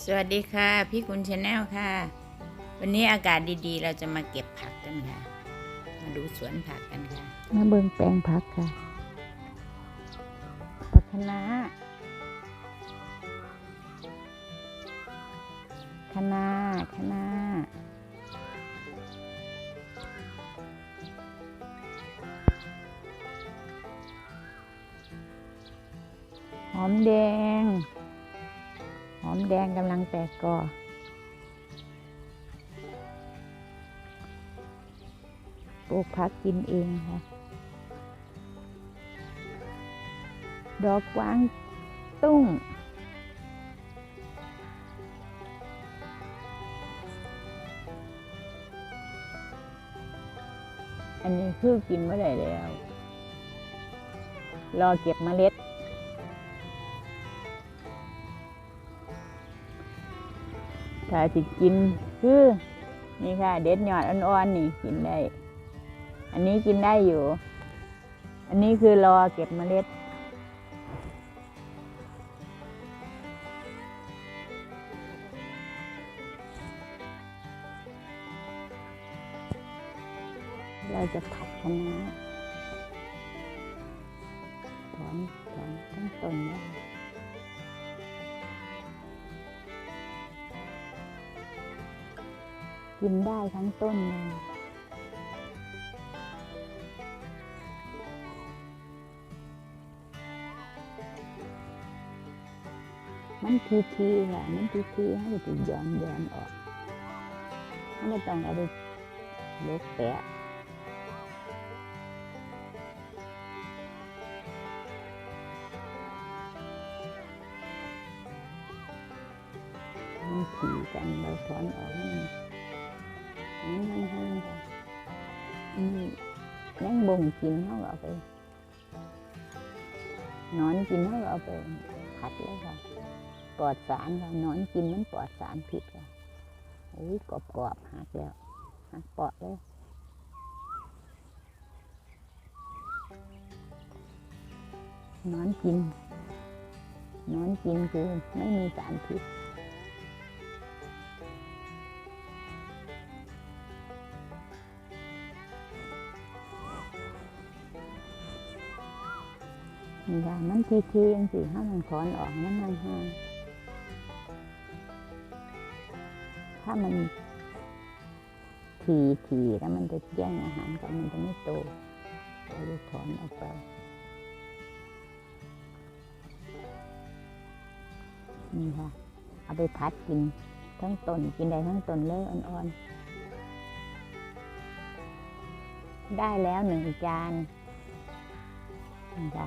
สวัสดีค่ะ พี่คุณชาแนลค่ะ วันนี้อากาศดีๆ เราจะมาเก็บผักกันค่ะ มาดูสวนผักกันค่ะ มาเบิ่งแปลงผักค่ะ ผักคะน้าคะน้าคะน้าหอมแดงห อมแดงกำลังแตกกอปลูกผักกินเองค่ะ ดอกกวางตุ้ง อันนี้คือกินไม่ได้แล้ว รอเก็บเมล็ด ถ้าจะกินคือนี่ค่ะ เด็ดยอดอ่อนๆนี่กินได้ อันนี้กินได้อยู่ อันนี้คือรอเก็บเมล็ด เราจะผัดคะน้าถอนถอนทั้งต้นได้ กินได้ทั้งต้นเลยมันทีทีค่ะ มันทีทีๆให้ไปย้อนย้อนออกไม่ต้องเอาไปลกแปะมันขี่กันเราถอนออกให้ นให้มันให้มันค่ะอันนี้แมงบงกินเขาก็เอาไปนอนกินเขาก็เอาไปผัดเลยค่ะปลอดสารค่ะนอนกินมันปลอดสารพิษค่ะโอ้ยกรอบกรอบๆหักแล้วหักเปาะเลยนอนกินนอนกินคือไม่มีสารพิษ นี่ค่ะมันทีทีๆจังสิถ้ามันถอนออกมันห่างห่างถ้ามันทีทีแล้วมันจะแย่งอาหารกันมันจะไม่โตเราจะถอนออกไปนี่ค่ะ เอาไปพัดกินทั้งต้นกินได้ทั้งต้นเลยอ่อนๆ ได้แล้วหนึ่งจานนี่ค่ะ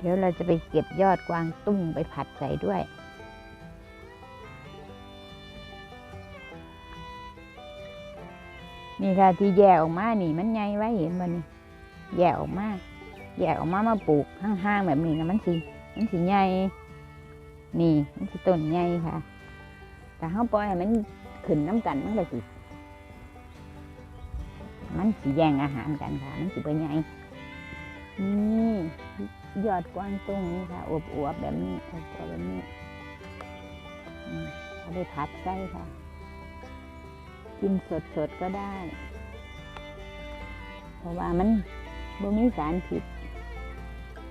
เดี๋ยวเราจะไปเก็บยอดกวางตุ้งไปผัดใส่ด้วย นี่ค่ะที่แยกออกมานี่มันใหญ่ไว้เห็นบ่นี่แยกออกมาแยกออกมามาปลูกห้างๆแบบนี้นะมันสิมันสิใหญ่นี่มันสิต้นใหญ่ค่ะแต่เขาปล่อยให้มันขึ้นน้ำกันมันก็สิมันสิแย่งอาหารกันค่ะมันสิเป็นใหญ่ นี่ยอดกวางตุ้งนี่ค่ะอวบๆแบบนี้อวบๆแบบนี้เอาไปผัดไส้ค่ะ กินสดๆก็ได้ เพราะว่ามันบ่มีสารพิษ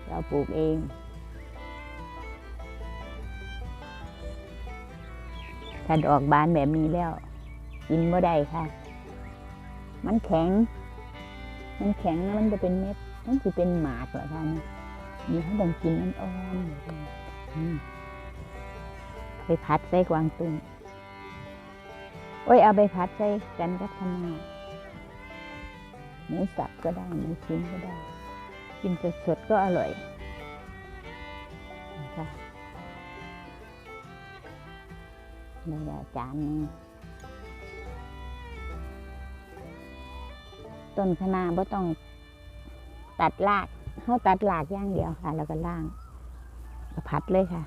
เราปลูกเองถ้าดอกบานแบบนี้แล้ว กินบ่ได้ค่ะ มันแข็ง มันแข็งแล้วมันจะเป็นเม็ด มันจะเป็นหมากเหรอคะเนี่ยนี่เขาต้องกินมันอ่อนๆไปพัดใส่กวางตุ้งโอ้ยเอาไปพัดใส่กันกับขนาหมูสับก็ได้หมูชิ้นก็ได้ กินสดๆก็อร่อยนะคะนี่จานนึงต้นคะนาบ่ต้อง ตัดรากเขาตัดลากอย่างเดียวค่ะ แล้วก็ล่างก็พัดเลยค่ะ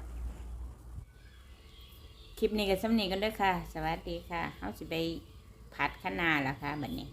คลิปนี้ก็สำนีกันด้วยค่ะ สวัสดีค่ะเขาจะไปผัดขนาแล้วค่ะแบบนี้